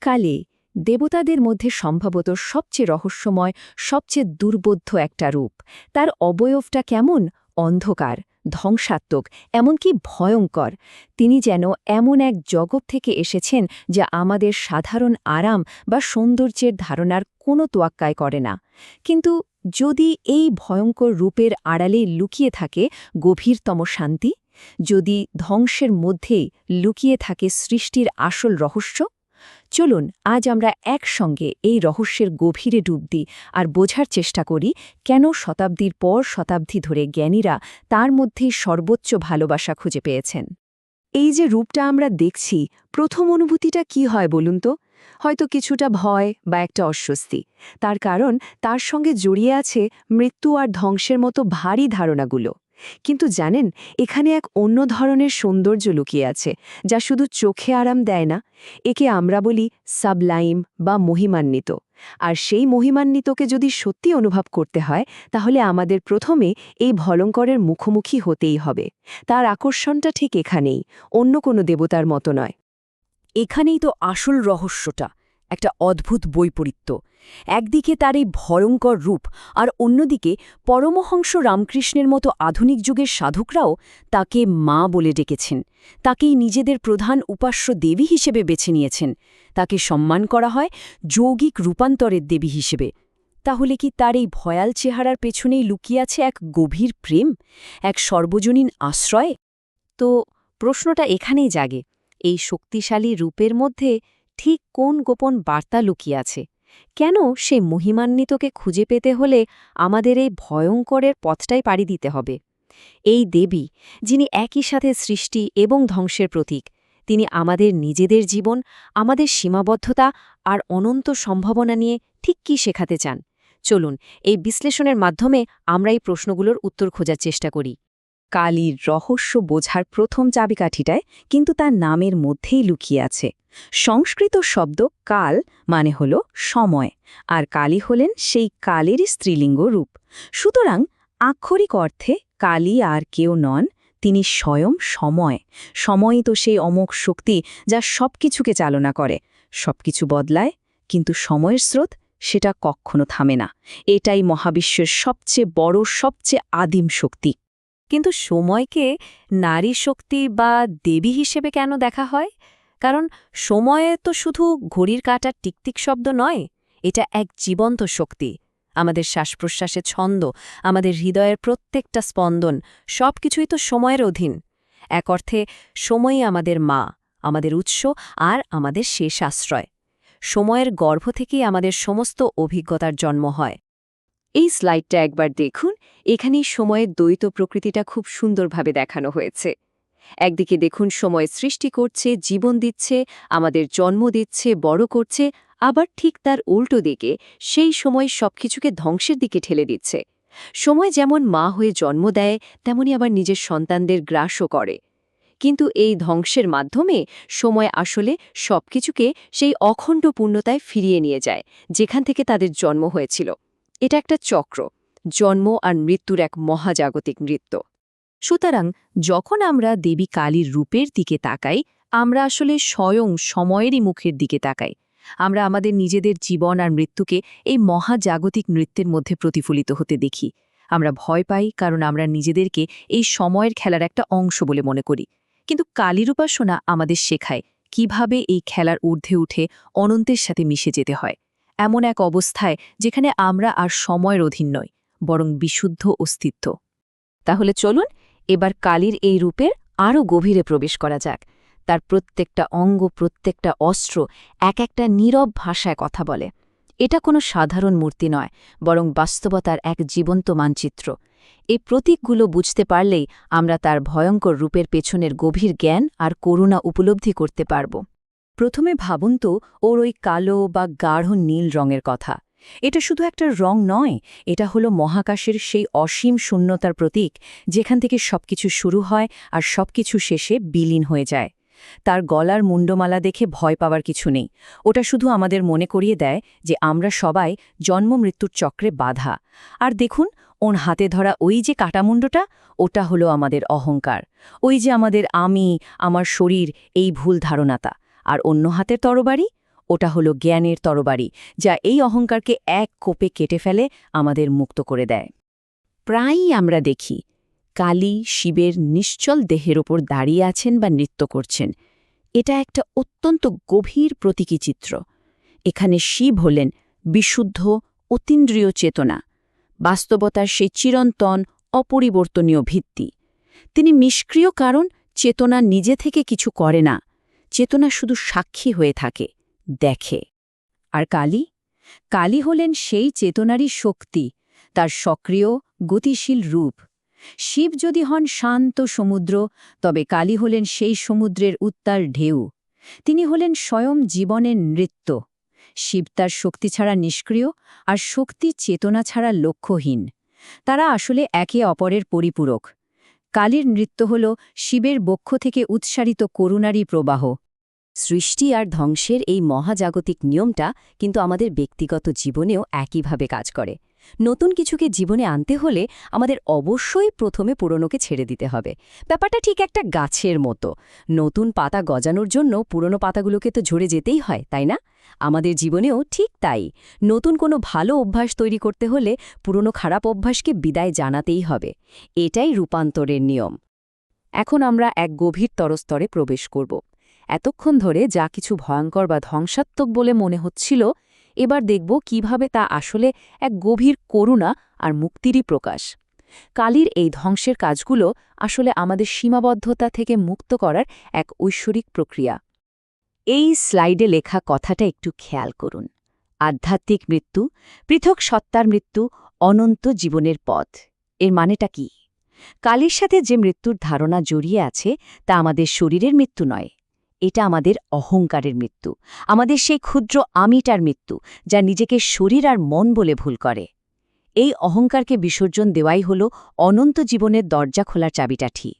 কালে দেবতাদের মধ্যে সম্ভবত সবচেয়ে রহস্যময়, সবচেয়ে দুর্বোধ্য একটা রূপ। তার অবয়বটা কেমন? অন্ধকার, ধ্বংসাত্মক, এমনকি ভয়ঙ্কর। তিনি যেন এমন এক জগৎ থেকে এসেছেন যা আমাদের সাধারণ আরাম বা সৌন্দর্যের ধারণার কোনো তোয়াক্কায় করে না। কিন্তু যদি এই ভয়ঙ্কর রূপের আড়ালে লুকিয়ে থাকে গভীরতম শান্তি? যদি ধ্বংসের মধ্যেই লুকিয়ে থাকে সৃষ্টির আসল রহস্য? চলুন, আজ আমরা একসঙ্গে এই রহস্যের গভীরে ডুব দিই আর বোঝার চেষ্টা করি কেন শতাব্দীর পর শতাব্দী ধরে জ্ঞানীরা তার মধ্যেই সর্বোচ্চ ভালোবাসা খুঁজে পেয়েছেন। এই যে রূপটা আমরা দেখছি, প্রথম অনুভূতিটা কি হয় বলুন তো? হয়তো কিছুটা ভয় বা একটা অস্বস্তি। তার কারণ তার সঙ্গে জড়িয়ে আছে মৃত্যু আর ধ্বংসের মতো ভারী ধারণাগুলো। কিন্তু জানেন, এখানে এক অন্য ধরনের সৌন্দর্য লুকিয়ে আছে, যা শুধু চোখে আরাম দেয় না, একে আমরা বলি সাবলাইম বা মহিমান্বিত। আর সেই মহিমান্বিতকে যদি সত্যি অনুভব করতে হয়, তাহলে আমাদের প্রথমে এই ভলঙ্করের মুখোমুখি হতেই হবে। তার আকর্ষণটা ঠিক এখানেই, অন্য কোনো দেবতার মতো নয়। এখানেই তো আসল রহস্যটা একটা অদ্ভুত বৈপরীত্য। একদিকে তার এই ভয়ঙ্কর রূপ আর অন্যদিকে পরমহংস রামকৃষ্ণের মতো আধুনিক যুগের সাধকরাও তাকে মা বলে ডেকেছেন। তাকেই নিজেদের প্রধান উপাস্য দেবী হিসেবে বেছে নিয়েছেন। তাকে সম্মান করা হয় যৌগিক রূপান্তরের দেবী হিসেবে। তাহলে কি তার এই ভয়াল চেহারার পেছনেই লুকিয়ে আছে এক গভীর প্রেম? এক সর্বজনীন আশ্রয়? তো প্রশ্নটা এখানেই জাগে। এই শক্তিশালী রূপের মধ্যে ঠিক কোন গোপন বার্তা লুকিয়ে আছে? কেন সে মহিমান্বিতকে খুঁজে পেতে হলে আমাদের এই ভয়ঙ্করের পথটাই পাড়ি দিতে হবে? এই দেবী, যিনি একই সাথে সৃষ্টি এবং ধ্বংসের প্রতীক, তিনি আমাদের নিজেদের জীবন, আমাদের সীমাবদ্ধতা আর অনন্ত সম্ভাবনা নিয়ে ঠিক কী শেখাতে চান? চলুন, এই বিশ্লেষণের মাধ্যমে আমরা এই প্রশ্নগুলোর উত্তর খোঁজার চেষ্টা করি। কালীর রহস্য বোঝার প্রথম চাবিকাঠিটায় কিন্তু তার নামের মধ্যেই লুকিয়ে আছে। সংস্কৃত শব্দ কাল মানে হল সময়, আর কালী হলেন সেই কালেরই স্ত্রীলিঙ্গ রূপ। সুতরাং আক্ষরিক অর্থে কালী আর কেউ নন, তিনি স্বয়ং সময়। সময়ই তো সেই অমোক শক্তি যা সবকিছুকে চালনা করে। সবকিছু বদলায়, কিন্তু সময়ের স্রোত সেটা কখনো থামে না। এটাই মহাবিশ্বের সবচেয়ে বড়, সবচেয়ে আদিম শক্তি। কিন্তু সময়কে নারী শক্তি বা দেবী হিসেবে কেন দেখা হয়? কারণ সময়ে তো শুধু ঘড়ির কাটার টিকটিক শব্দ নয়, এটা এক জীবন্ত শক্তি। আমাদের শ্বাসপ্রশ্বাসে ছন্দ, আমাদের হৃদয়ের প্রত্যেকটা স্পন্দন সব কিছুই তো সময়ের অধীন। এক অর্থে, সময়ই আমাদের মা, আমাদের উৎস আর আমাদের শেষ আশ্রয়। সময়ের গর্ভ থেকেই আমাদের সমস্ত অভিজ্ঞতার জন্ম হয়। এই স্লাইডটা একবার দেখুন, এখানেই সময়ের দ্বৈত প্রকৃতিটা খুব সুন্দরভাবে দেখানো হয়েছে। একদিকে দেখুন সময় সৃষ্টি করছে, জীবন দিচ্ছে, আমাদের জন্ম দিচ্ছে, বড় করছে, আবার ঠিক তার উল্টো দিকে সেই সময় সবকিছুকে ধ্বংসের দিকে ঠেলে দিচ্ছে। সময় যেমন মা হয়ে জন্ম দেয়, তেমনি আবার নিজের সন্তানদের গ্রাসও করে। কিন্তু এই ধ্বংসের মাধ্যমে সময় আসলে সবকিছুকে সেই অখণ্ড পূর্ণতায় ফিরিয়ে নিয়ে যায়, যেখান থেকে তাদের জন্ম হয়েছিল। এটা একটা চক্র, জন্ম আর মৃত্যুর এক মহাজাগতিক নৃত্য। সুতরাং যখন আমরা দেবী কালীর রূপের দিকে তাকাই, আমরা আসলে স্বয়ং সময়েরই মুখের দিকে তাকাই। আমরা আমাদের নিজেদের জীবন আর মৃত্যুকে এই মহাজাগতিক নৃত্যের মধ্যে প্রতিফলিত হতে দেখি। আমরা ভয় পাই কারণ আমরা নিজেদেরকে এই সময়ের খেলার একটা অংশ বলে মনে করি। কিন্তু কালীর উপাসনা আমাদের শেখায় কীভাবে এই খেলার ঊর্ধ্বে উঠে অনন্তের সাথে মিশে যেতে হয়। এমন এক অবস্থায় যেখানে আমরা আর সময়ের অধীন নয় বরং বিশুদ্ধ অস্তিত্ব। তাহলে চলুন এবার কালীর এই রূপের আরও গভীরে প্রবেশ করা যাক। তার প্রত্যেকটা অঙ্গ, প্রত্যেকটা অস্ত্র এক একটা নীরব ভাষায় কথা বলে। এটা কোনো সাধারণ মূর্তি নয়, বরং বাস্তবতার এক জীবন্ত মানচিত্র। এই প্রতীকগুলো বুঝতে পারলেই আমরা তার ভয়ঙ্কর রূপের পেছনের গভীর জ্ঞান আর করুণা উপলব্ধি করতে পারব। প্রথমে ভাবুন তো, ওর ওই কালো বা গাঢ় নীল রঙের কথা। এটা শুধু একটা রং নয়, এটা হলো মহাকাশের সেই অসীম শূন্যতার প্রতীক, যেখান থেকে সবকিছু শুরু হয় আর সবকিছু শেষে বিলীন হয়ে যায়। তার গলার মুন্ডমালা দেখে ভয় পাওয়ার কিছু নেই। ওটা শুধু আমাদের মনে করিয়ে দেয় যে আমরা সবাই জন্ম মৃত্যুর চক্রে বাধা। আর দেখুন, ওর হাতে ধরা ওই যে কাটামুণ্ডটা, ওটা হলো আমাদের অহংকার। ওই যে আমাদের আমি, আমার শরীর, এই ভুল ধারণাতা আর অন্য হাতের তরবারি? ওটা হলো জ্ঞানের তরবারি, যা এই অহংকারকে এক কোপে কেটে ফেলে আমাদের মুক্ত করে দেয়। প্রায়ই আমরা দেখি, কালী শিবের নিশ্চল দেহের ওপর দাঁড়িয়ে আছেন বা নৃত্য করছেন। এটা একটা অত্যন্ত গভীর প্রতীকী চিত্র। এখানে শিব হলেন বিশুদ্ধ, অতীন্দ্রিয় চেতনা। বাস্তবতার সেই চিরন্তন, অপরিবর্তনীয় ভিত্তি। তিনি নিষ্ক্রিয় কারণ, চেতনা নিজে থেকে কিছু করে না। চেতনা শুধু সাক্ষী হয়ে থাকে। দেখে। আর কালী? কালী হলেন সেই চেতনারই শক্তি, তার সক্রিয়, গতিশীল রূপ। শিব যদি হন শান্ত সমুদ্র, তবে কালী হলেন সেই সমুদ্রের উত্তাল ঢেউ। তিনি হলেন স্বয়ং জীবনের নৃত্য। শিব তার শক্তি ছাড়া নিষ্ক্রিয় আর শক্তি চেতনা ছাড়া লক্ষ্যহীন। তারা আসলে একে অপরের পরিপূরক। কালীর নৃত্য হল শিবের বক্ষ থেকে উৎসারিত করুণারী প্রবাহ। সৃষ্টি আর ধ্বংসের এই মহাজাগতিক নিয়মটা কিন্তু আমাদের ব্যক্তিগত জীবনেও একইভাবে কাজ করে। নতুন কিছুকে জীবনে আনতে হলে আমাদের অবশ্যই প্রথমে পুরনোকে ছেড়ে দিতে হবে। ব্যাপারটা ঠিক একটা গাছের মতো। নতুন পাতা গজানোর জন্য পুরনো পাতাগুলোকে তো ঝরে যেতেই হয়, তাই না? আমাদের জীবনেও ঠিক তাই। নতুন কোনো ভালো অভ্যাস তৈরি করতে হলে পুরনো খারাপ অভ্যাসকে বিদায় জানাতেই হবে। এটাই রূপান্তরের নিয়ম। এখন আমরা এক গভীর তরস্তরে প্রবেশ করব। এতক্ষণ ধরে যা কিছু ভয়ঙ্কর বা ধ্বংসাত্মক বলে মনে হচ্ছিল, এবার দেখব কীভাবে তা আসলে এক গভীর করুণা আর মুক্তিরই প্রকাশ। কালীর এই ধ্বংসের কাজগুলো আসলে আমাদের সীমাবদ্ধতা থেকে মুক্ত করার এক ঐশ্বরিক প্রক্রিয়া। এই স্লাইডে লেখা কথাটা একটু খেয়াল করুন। আধ্যাত্মিক মৃত্যু, পৃথক সত্তার মৃত্যু, অনন্ত জীবনের পথ। এর মানেটা কি? কালীর সাথে যে মৃত্যুর ধারণা জড়িয়ে আছে, তা আমাদের শরীরের মৃত্যু নয়। এটা আমাদের অহংকারের মৃত্যু। আমাদের সেই ক্ষুদ্র আমিটার মৃত্যু, যা নিজেকে শরীর আর মন বলে ভুল করে। এই অহংকারকে বিসর্জন দেওয়াই হল অনন্ত জীবনের দরজা খোলার চাবিটাঠি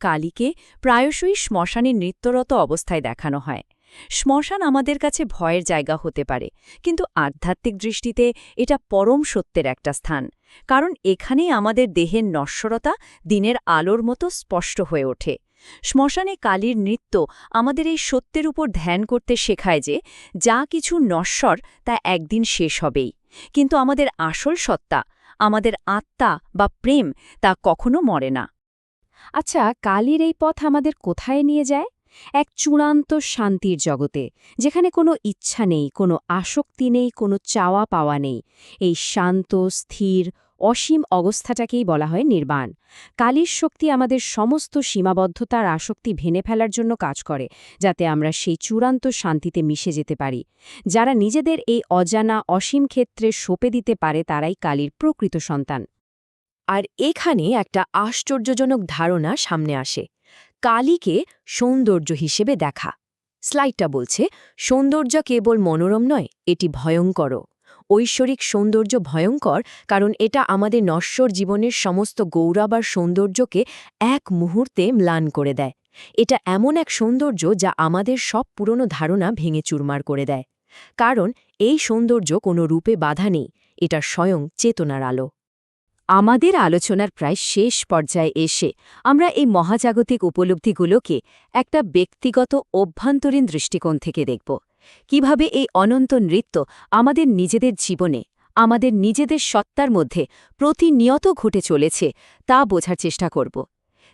কালীকে প্রায়শই শ্মশানে নৃত্যরত অবস্থায় দেখানো হয়। শ্মশান আমাদের কাছে ভয়ের জায়গা হতে পারে, কিন্তু আধ্যাত্মিক দৃষ্টিতে এটা পরম সত্যের একটা স্থান, কারণ এখানেই আমাদের দেহের নশ্বরতা দিনের আলোর মতো স্পষ্ট হয়ে ওঠে। শ্মশানে কালীর নৃত্য আমাদের এই সত্যের উপর ধ্যান করতে শেখায় যে যা কিছু নশ্বর তা একদিন শেষ হবেই। কিন্তু আমাদের আসল সত্তা, আমাদের আত্মা বা প্রেম তা কখনো মরে না। আচ্ছা কালীর এই পথ আমাদের কোথায় নিয়ে যায়? এক চূড়ান্ত শান্তির জগতে, যেখানে কোনো ইচ্ছা নেই, কোনো আসক্তি নেই, কোনো চাওয়া পাওয়া নেই। এই শান্ত, স্থির অসীম অবস্থাটাকেই বলা হয় নির্বাণ। কালীর শক্তি আমাদের সমস্ত সীমাবদ্ধতার আসক্তি ভেঙে ফেলার জন্য কাজ করে, যাতে আমরা সেই চূড়ান্ত শান্তিতে মিশে যেতে পারি। যারা নিজেদের এই অজানা অসীম ক্ষেত্রে সঁপে দিতে পারে, তারাই কালীর প্রকৃত সন্তান। আর এখানে একটা আশ্চর্যজনক ধারণা সামনে আসে। কালীকে সৌন্দর্য হিসেবে দেখা। স্লাইডটা বলছে, সৌন্দর্য কেবল মনোরম নয়, এটি ভয়ঙ্করও। ঐশ্বরিক সৌন্দর্য ভয়ঙ্কর, কারণ এটা আমাদের নশ্বর জীবনের সমস্ত গৌরব আর সৌন্দর্যকে এক মুহূর্তে ম্লান করে দেয়। এটা এমন এক সৌন্দর্য যা আমাদের সব পুরনো ধারণা ভেঙে চুরমার করে দেয়। কারণ এই সৌন্দর্য কোনো রূপে বাধা নেই, এটা স্বয়ং চেতনার আলো। আমাদের আলোচনার প্রায় শেষ পর্যায়ে এসে আমরা এই মহাজাগতিক উপলব্ধিগুলোকে একটা ব্যক্তিগত অভ্যন্তরীণ দৃষ্টিকোণ থেকে দেখব। কীভাবে এই অনন্ত নৃত্য আমাদের নিজেদের জীবনে, আমাদের নিজেদের সত্তার মধ্যে প্রতিনিয়ত ঘটে চলেছে, তা বোঝার চেষ্টা করব।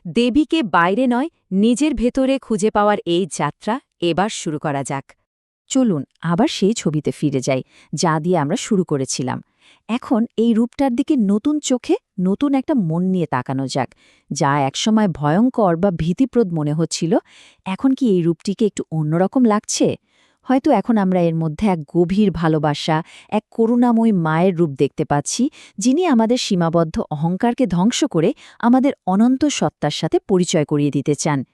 দেবীকে বাইরে নয়, নিজের ভেতরে খুঁজে পাওয়ার এই যাত্রা এবার শুরু করা যাক। চলুন, আবার সেই ছবিতে ফিরে যাই, যা দিয়ে আমরা শুরু করেছিলাম। এখন এই রূপটার দিকে নতুন চোখে নতুন একটা মন নিয়ে তাকানো যাক, যা একসময় ভয়ঙ্কর বা ভীতিপ্রদ মনে হচ্ছিল। এখন কি এই রূপটিকে একটু অন্যরকম লাগছে? হয়তো এখন আমরা এর মধ্যে এক গভীর ভালোবাসা, এক করুণাময় মায়ের রূপ দেখতে পাচ্ছি, যিনি আমাদের সীমাবদ্ধ অহংকারকে ধ্বংস করে আমাদের অনন্ত সত্তার সাথে পরিচয় করিয়ে দিতে চান।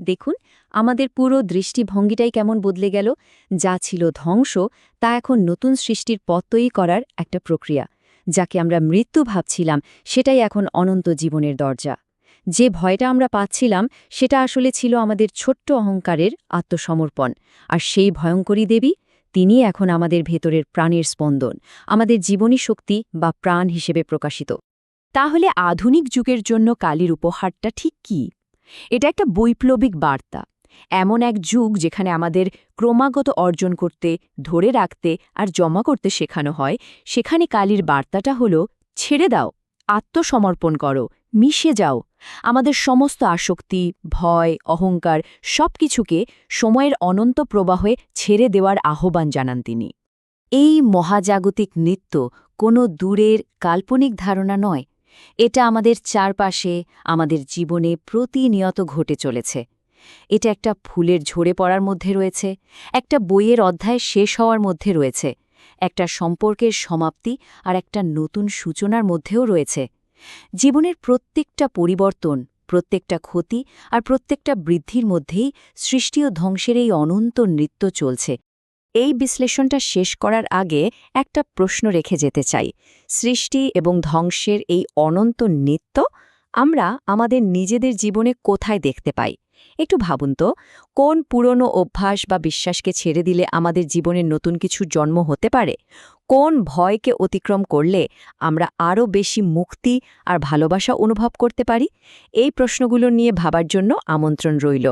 দেখুন, আমাদের পুরো দৃষ্টিভঙ্গিটাই কেমন বদলে গেল। যা ছিল ধ্বংস, তা এখন নতুন সৃষ্টির পথ করার একটা প্রক্রিয়া, যাকে আমরা মৃত্যু ভাবছিলাম, সেটাই এখন অনন্ত জীবনের দরজা। যে ভয়টা আমরা পাচ্ছিলাম, সেটা আসলে ছিল আমাদের ছোট্ট অহংকারের আত্মসমর্পণ। আর সেই ভয়ঙ্করী দেবী, তিনি এখন আমাদের ভেতরের প্রাণের স্পন্দন, আমাদের জীবনী শক্তি বা প্রাণ হিসেবে প্রকাশিত। তাহলে আধুনিক যুগের জন্য কালীর উপহারটা ঠিক কী? এটা একটা বৈপ্লবিক বার্তা। এমন এক যুগ যেখানে আমাদের ক্রমাগত অর্জন করতে, ধরে রাখতে আর জমা করতে শেখানো হয়, সেখানে কালীর বার্তাটা হলো, ছেড়ে দাও, আত্মসমর্পণ করো, মিশে যাও আমাদের সমস্ত আসক্তি, ভয়, অহংকার সব কিছুকে সময়ের অনন্ত প্রবাহে ছেড়ে দেওয়ার আহ্বান জানান তিনি। এই মহাজাগতিক নৃত্য কোনো দূরের কাল্পনিক ধারণা নয়। এটা আমাদের চারপাশে, আমাদের জীবনে প্রতিনিয়ত ঘটে চলেছে। এটা একটা ফুলের ঝরে পড়ার মধ্যে রয়েছে, একটা বইয়ের অধ্যায় শেষ হওয়ার মধ্যে রয়েছে, একটা সম্পর্কের সমাপ্তি আর একটা নতুন সূচনার মধ্যেও রয়েছে। জীবনের প্রত্যেকটা পরিবর্তন, প্রত্যেকটা ক্ষতি আর প্রত্যেকটা বৃদ্ধির মধ্যেই সৃষ্টি ও ধ্বংসের এই অনন্ত নৃত্য চলছে। এই বিশ্লেষণটা শেষ করার আগে একটা প্রশ্ন রেখে যেতে চাই। সৃষ্টি এবং ধ্বংসের এই অনন্ত নৃত্য আমরা আমাদের নিজেদের জীবনে কোথায় দেখতে পাই? একটু ভাবুন তো, কোন পুরনো অভ্যাস বা বিশ্বাসকে ছেড়ে দিলে আমাদের জীবনের নতুন কিছু জন্ম হতে পারে? কোন ভয়কে অতিক্রম করলে আমরা আরও বেশি মুক্তি আর ভালোবাসা অনুভব করতে পারি? এই প্রশ্নগুলো নিয়ে ভাবার জন্য আমন্ত্রণ রইল।